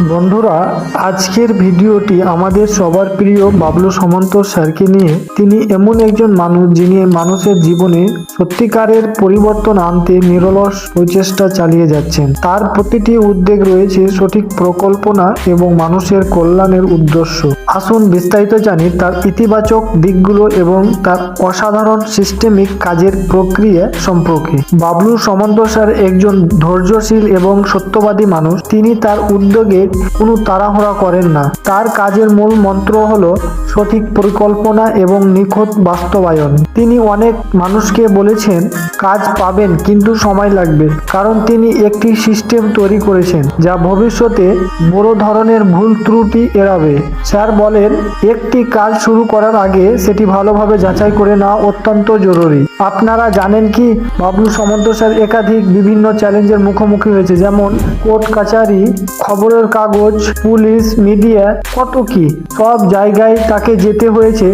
বন্ধুরা, আজকের ভিডিওটি আমাদের সবার প্রিয় বাবলু সামন্ত স্যারকে নিয়ে। তিনি এমন একজন মানুষ যিনি মানুষের জীবনে সত্যিকারের পরিবর্তন আনতে নিরলস প্রচেষ্টা চালিয়ে যাচ্ছেন। তার প্রতিটি উদ্যোগ রয়েছে সঠিক প্রকল্পনা এবং মানুষের কল্যাণের উদ্দেশ্য। আসুন বিস্তারিত জানি তার ইতিবাচক দিকগুলো এবং তার অসাধারণ সিস্টেমিক কাজের প্রক্রিয়া সম্পর্কে। বাবলু সামন্ত স্যার একজন ধৈর্যশীল এবং সত্যবাদী মানুষ। তিনি তার উদ্যোগে কোনো তাড়াহুড়া করেন না। তার কাজের মূল মন্ত্র হলো সঠিক পরিকল্পনা এবং নিখুঁত বাস্তবায়ন। তিনি অনেক মানুষকে বলেছেন, কাজ পাবেন, কিন্তু সময় লাগবে। কারণ তিনি একটি সিস্টেম তৈরি করেছেন, যা ভবিষ্যতে বড় ধরনের ভুল ত্রুটি এড়াবে। স্যার বলেন, একটি কাজ শুরু করার আগে সেটি ভালোভাবে যাচাই করে নেওয়া অত্যন্ত জরুরি। আপনারা জানেন কি, বাবলু সামন্ত স্যার একাধিক বিভিন্ন চ্যালেঞ্জের মুখোমুখি হয়েছে, যেমন কোর্ট কাচারি, খবরের কাগজ, পুলিশ, মিডিয়া, কত কি? সব জায়গায় তাকে যেতে হয়েছে,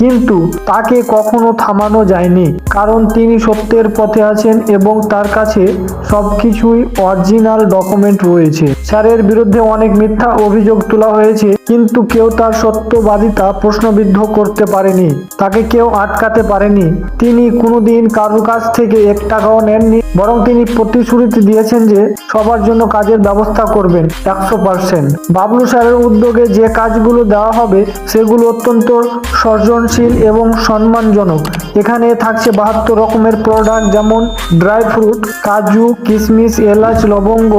কিন্তু তাকে কখনো থামানো যায়নি। কারণ তিনি সত্যের পথে আছেন এবং তার কাছে সবকিছুই অরিজিনাল ডকুমেন্ট রয়েছে। স্যারের বিরুদ্ধে অনেক মিথ্যা অভিযোগ তোলা হয়েছে, কিন্তু কেউ তার সত্যবাদিতা প্রশ্নবিদ্ধ করতে পারেনি। তাকে কেউ আটকাতে পারেনি। তিনি কোনোদিন কারোর কাছ থেকে এক টাকাও নেননি, বরং তিনি প্রতিশ্রুতি দিয়েছেন যে সবার জন্য কাজের ব্যবস্থা করবেন। একশো পার্সেন্ট বাবলু স্যারের উদ্যোগে যে কাজগুলো দেওয়া হবে, সেগুলো অত্যন্ত সৃজনশীল এবং সম্মানজনক। এখানে থাকছে বাহাত্তর রকমের প্রোডাক্ট যেমন ড্রাই ফ্রুট কাজু কিশমিশ এলাচ, লবঙ্গ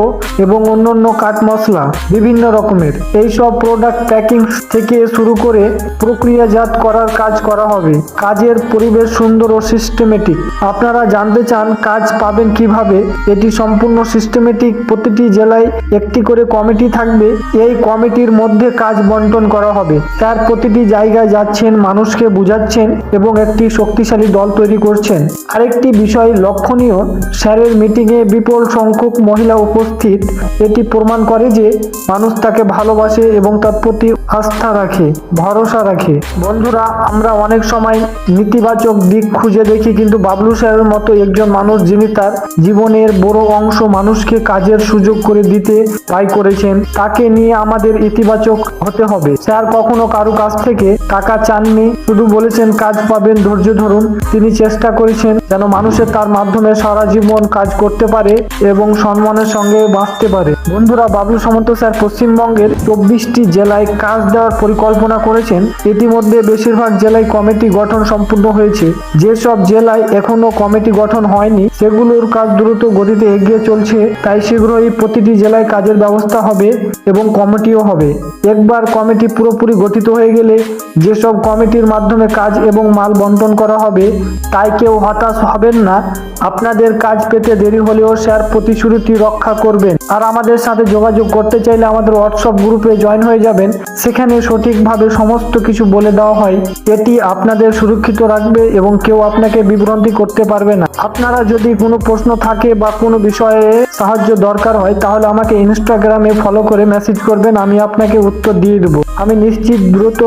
এবং অন্যান্য কাঠ মশলা, বিভিন্ন রকমের। এই সব প্রোডাক্ট প্যাকিং থেকে শুরু করে প্রক্রিয়াজাত করার কাজ করা হবে। কাজের পরিবেশ সুন্দর ও সিস্টেমেটিক আপনারা জানতে চান কাজ পাবেন কীভাবে, এটি সম্পূর্ণ সিস্টেমেটিক প্রতিটি জেলায় একটি করে কমিটি থাকবে, এই কমিটির মধ্যে কাজ বন্টন করা হবে। তার প্রতিটি জায়গায় যাচ্ছেন, মানুষকে বুঝাচ্ছেন এবং একটি শক্তিশালী দল তৈরি করছেন। আরেকটি বিষয় লক্ষণীয়, স্যারের মিটিংয়ে বিপুল সংখ্যক মহিলা উপস্থিত। এটি প্রমাণ করে যে মানুষ তাকে ভালোবাসে এবং তার প্রতি আস্থা রাখে, ভরসা রাখে। বন্ধুরা, আমরা অনেক সময় নেতিবাচক দিক খুঁজে দেখি, কিন্তু বাবলু স্যারের মতো একজন মানুষ যিনি তার জীবনের বড় অংশ মানুষকে কাজের সুযোগ করে দিতে ট্রাই করেছেন তাকে নিয়ে আমাদের ইতিবাচক হতে হবে? স্যার কখনো কারও কাছ থেকে টাকা চাননি, শুধু বলেছেন কাজ পাবেন, ধৈর্য ধরুন। তিনি চেষ্টা করেছেন যেন মানুষের তার মাধ্যমে সারা জীবন কাজ করতে পারে এবং সম্মানের সঙ্গে বাঁচতে পারে। বন্ধুরা, বাবলু সামন্ত স্যার পশ্চিমবঙ্গের চব্বিশটি জেলায় কাজ দেওয়ার পরিকল্পনা করেছেন। ইতিমধ্যে বেশিরভাগ জেলায় কমিটি গঠন সম্পূর্ণ হয়েছে। যেসব জেলায় এখনও কমিটি গঠন হয়নি, সেগুলোর কাজ দ্রুত গতিতে এগিয়ে চলছে। তাই শীঘ্রই প্রতিটি জেলায় কাজের ব্যবস্থা হবে। এবং কমিটিও হবে। একবার কমিটি পুরোপুরি গঠিত হয়ে গেলে যেসব কমিটির মাধ্যমে কাজ এবং মাল বন্টন করা হবে, তাই কেউ হতাশ হবেন না। আপনাদের কাজ পেতে দেরি হলেও স্যার প্রতিশ্রুতি রক্ষা করবেন। আর আমাদের সাথে যোগাযোগ করতে চাইলে আমাদের হোয়াটসঅ্যাপ গ্রুপে জয়েন হয়ে যাবেন। সেখানে সঠিকভাবে সমস্ত কিছু বলে দেওয়া হয়। এটি আপনাদের সুরক্ষিত রাখবে এবং কেউ আপনাকে বিভ্রান্তি করতে পারবে না। আপনারা যদি কোনো প্রশ্ন থাকে বা কোনো বিষয়ে সাহায্য দরকার হয়, তাহলে আমাকে ইনস্টাগ্রামে ফলো করে মেসেজ করবেন, আমি আপনাকে উত্তর দিয়ে দেবো। আমি নিশ্চিত দ্রুত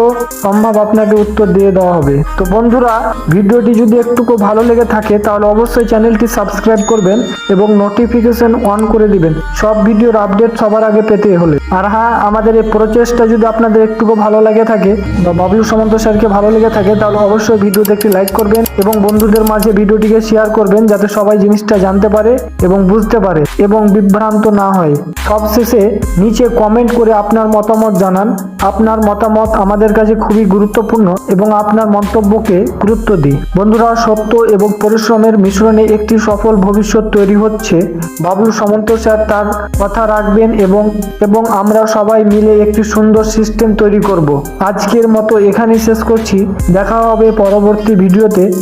সম্ভব আপনাকে উত্তর দিয়ে দেওয়া হবে। তো বন্ধুরা, ভিডিওটি যদি একটুকু ভালো লেগে থাকে, তাহলে অবশ্যই চ্যানেলটি সাবস্ক্রাইব করবেন এবং নোটিফিকেশন অন করে দিবেন। সব ভিডিওর আপডেট সবার আগে পেতে হলে। আর হ্যাঁ আমাদের এই প্রচেষ্টা যদি আপনাদের একটুকু ভালো লাগে থাকে বা বাবলু সামন্ত স্যারকে ভালো লেগে থাকে, তাহলে অবশ্যই ভিডিওতে একটি লাইক করবেন। এবং বন্ধুদের মাঝে ভিডিওটিকে শেয়ার করবেন যাতে সবাই জিনিসটা জানতে পারে এবং বুঝতে পারে এবং বিভ্রান্ত না হয়। সবশেষে নিচে কমেন্ট করে আপনার মতামত জানান। আপনার মতামত আমাদের কাছে খুবই গুরুত্বপূর্ণ এবং আপনার মন্তব্যকে গুরুত্ব দিই। বন্ধুরা, সত্য এবং পরিশ্রমের মিশ্রণে একটি সফল ভবিষ্যৎ তৈরি হচ্ছে। বাবলু সামন্ত স্যার তার কথা রাখবেন এবং এবং আমরা সবাই মিলে একটি সুন্দর সিস্টেম তৈরি করব। আজকের মতো এখানেই শেষ করছি। দেখা হবে পরবর্তী ভিডিওতে।